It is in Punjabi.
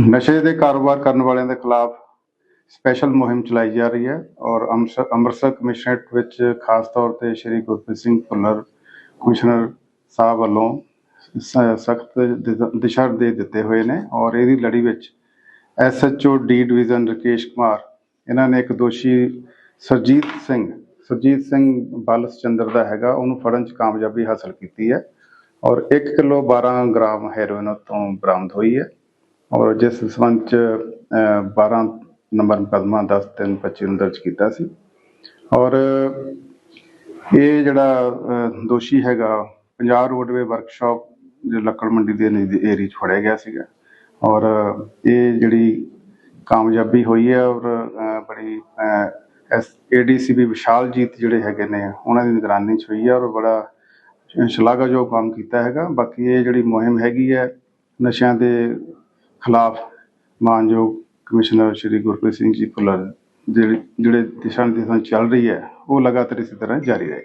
ਨਸ਼ੇ ਦੇ ਕਾਰੋਬਾਰ ਕਰਨ ਵਾਲਿਆਂ ਦੇ ਖਿਲਾਫ ਸਪੈਸ਼ਲ ਮੁਹਿੰਮ ਚਲਾਈ ਜਾ ਰਹੀ ਹੈ ਔਰ ਅੰਮ੍ਰਿਤਸਰ ਅੰਮ੍ਰਿਤਸਰ ਕਮਿਸ਼ਨਰੇਟ ਵਿੱਚ ਖਾਸ ਤੌਰ ਤੇ ਸ਼੍ਰੀ ਗੁਰਪ੍ਰੀਤ ਸਿੰਘ ਭੁੱਲਰ ਕਮਿਸ਼ਨਰ ਸਾਹਿਬ ਵੱਲੋਂ ਸਖਤ ਦਿਸ਼ਾ ਦੇ ਦਿੱਤੇ ਹੋਏ ਨੇ ਔਰ ਇਹਦੀ ਲੜੀ ਵਿੱਚ SHO D division Rakesh Kumar, ਇਹਨਾਂ ਨੇ ਇੱਕ ਦੋਸ਼ੀ ਸਰਜੀਤ ਸਿੰਘ ਸਰਜੀਤ ਸਿੰਘ ਬਾਲਸ ਚੰਦਰ ਦਾ ਹੈਗਾ, ਉਹਨੂੰ ਫੜਨ 'ਚ ਕਾਮਯਾਬੀ ਹਾਸਲ ਕੀਤੀ ਹੈ ਔਰ 1 ਕਿਲੋ 12 ਗ੍ਰਾਮ ਹੈਰੋਇਨ ਤੋਂ ਬਰਾਮਦ ਹੋਈ ਹੈ। ਔਰ ਜਿਸ ਸੰਬੰਧ ਚ ਅਹ, 12 ਨੰਬਰ ਮੁਕੱਦਮਾ 10 3 25 ਨੂੰ ਦਰਜ ਕੀਤਾ ਸੀ। ਔਰ ਇਹ ਜਿਹੜਾ ਦੋਸ਼ੀ ਹੈਗਾ ਪੰਜਾਬ ਰੋਡਵੇ ਵਰਕਸ਼ਾਪ ਜੋ ਲੱਕੜ ਮੰਡੀ ਦੇ ਏਰੀਆ 'ਚ ਫੜਿਆ ਗਿਆ ਸੀਗਾ। ਔਰ ਇਹ ਜਿਹੜੀ ਕਾਮਯਾਬੀ ਹੋਈ ਹੈ ਔਰ ਬੜੀ ਐਸ ਏਡੀਸੀਬੀ ਵਿਸ਼ਾਲ ਜੀਤ ਜਿਹੜੇ ਹੈਗੇ ਨੇ ਉਹਨਾਂ ਦੀ ਨਿਗਰਾਨੀ 'ਚ ਹੋਈ ਹੈ ਔਰ ਬੜਾ ਸ਼ਲਾਘਾਯੋਗ ਕੰਮ ਕੀਤਾ ਹੈਗਾ। ਬਾਕੀ ਇਹ ਜਿਹੜੀ ਮੁਹਿੰਮ ਹੈਗੀ ਹੈ ਨਸ਼ਿਆਂ ਦੇ ਖਿਲਾਫ ਮਾਨਯੋਗ ਕਮਿਸ਼ਨਰ ਸ਼੍ਰੀ ਗੁਰਪ੍ਰੀਤ ਸਿੰਘ ਜੀ ਭੁੱਲਰ, ਜਿਹੜੇ ਦਿਸ਼ਾ ਨਿਰਦੇਸ਼ਾਂ ਚੱਲ ਰਹੀ ਹੈ, ਉਹ ਲਗਾਤਾਰ ਇਸੇ ਤਰ੍ਹਾਂ ਜਾਰੀ ਰਹੇ